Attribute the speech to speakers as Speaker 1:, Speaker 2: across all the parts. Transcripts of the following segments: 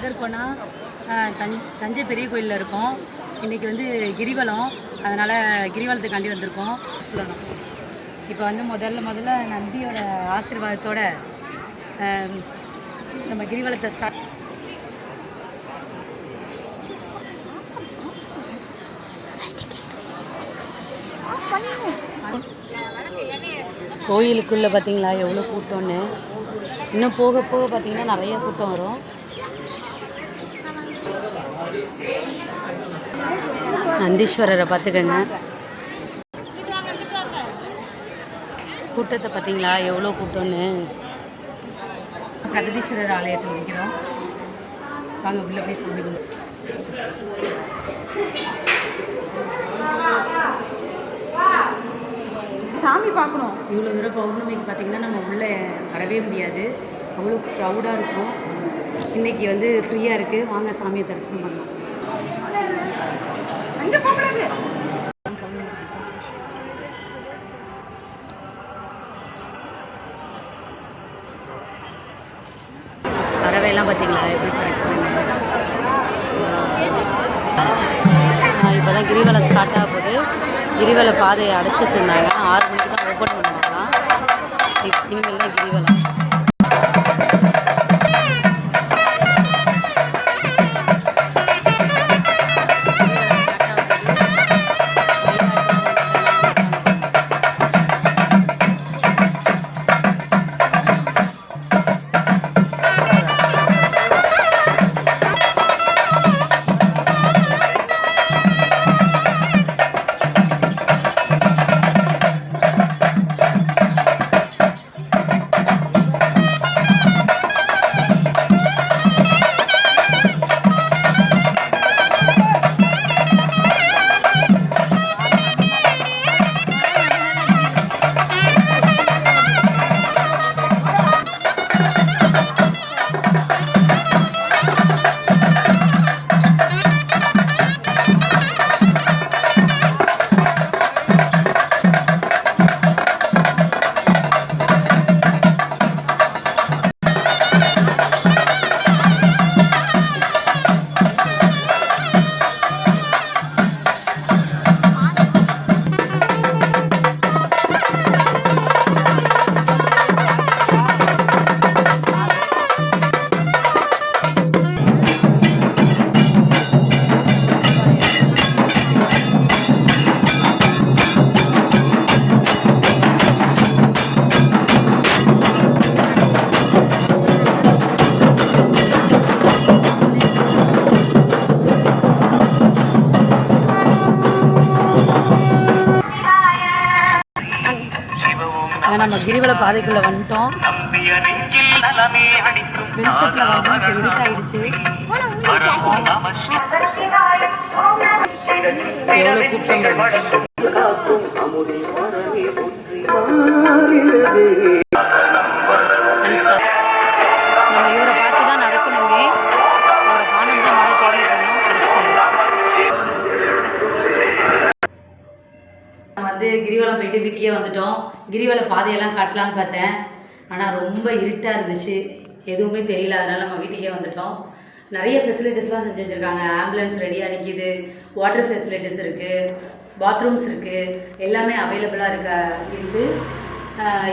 Speaker 1: எங்கே இருக்கோன்னா தஞ் தஞ்சை பெரிய கோயிலில் இருக்கோம். இன்றைக்கி வந்து கிரிவலம். அதனால் கிரிவலத்துக்காண்டி வந்திருக்கோம். சொல்லணும். இப்போ வந்து முதல்ல முதல்ல நந்தியோட ஆசீர்வாதத்தோட நம்ம கிரிவலத்தை ஸ்டார்ட் கோயிலுக்குள்ளே பார்த்தீங்களா எவ்வளோ கூட்டம்னு. இன்னும் போக போக பார்த்தீங்கன்னா நிறைய கூட்டம் வரும். நந்தீஸ்வரரை பார்த்துக்கங்க. கூட்டத்தை பார்த்தீங்களா? எவ்வளோ கூட்டம்னு. பிரகதீஸ்வரர் ஆலயத்தில் இருக்கிறோம். வாங்க உள்ள போய் சாமி.
Speaker 2: சாமி பார்க்கணும்.
Speaker 1: இவ்வளோ தூரம் பௌர்ணமிக்கு பார்த்தீங்கன்னா நம்ம உள்ளே வரவே முடியாது. அவ்வளோ க்ரௌடாக இருக்கும். இன்னைக்கு வந்து ஃப்ரீயாக இருக்குது வாங்க சாமியை தரிசனம் பண்ணலாம். பறவைலாம் பார்த்தீங்களா? எப்படி பறக்குதுன்னு இப்போ தான் கிரிவலம் ஸ்டார்ட் ஆக போகுது. கிரிவல பாதையை அடைச்சி வச்சுருந்தாங்க ஆறு மணிக்கு தான் ஓப்பன் பண்ணுவாங்களாம். இனிமேல் தான் கிரிவலம் நம்ம கிரிவல பாதைக்குள்ளே வந்துட்டோம்.
Speaker 3: நம்பிய
Speaker 1: வெளிச்சத்தில் வந்து இப்போ இருட்டாயிடுச்சு.
Speaker 3: நம
Speaker 1: எவ்வளோ கூட்டம் நம்ம வந்து கிரிவலம் போயிட்டு வீட்டுக்கே வந்துட்டோம். கிரிவல பாதையெல்லாம் காட்டலான்னு பார்த்தேன். ஆனால் ரொம்ப இருட்டாக இருந்துச்சு. எதுவுமே தெரியல. அதனால் நம்ம வீட்டுக்கே வந்துட்டோம். நிறைய ஃபெசிலிட்டிஸ்லாம் செஞ்சு வச்சுருக்காங்க. ஆம்புலன்ஸ் ரெடியாக நிற்கிது வாட்டர் ஃபெசிலிட்டிஸ் இருக்குது பாத்ரூம்ஸ் இருக்குது எல்லாமே அவைலபிளாக இருக்க இருக்குது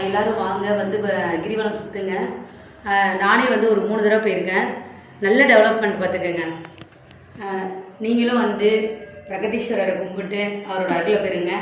Speaker 1: எல்லோரும் வாங்க வந்து கிரிவலம் சுற்றுங்க நானே வந்து ஒரு மூணு தடவை போயிருக்கேன். நல்ல டெவலப்மெண்ட் பார்த்துக்கோங்க. நீங்களும் வந்து பிரகதீஸ்வரரை கும்பிட்டு அவரோட அருளை பெறுங்க.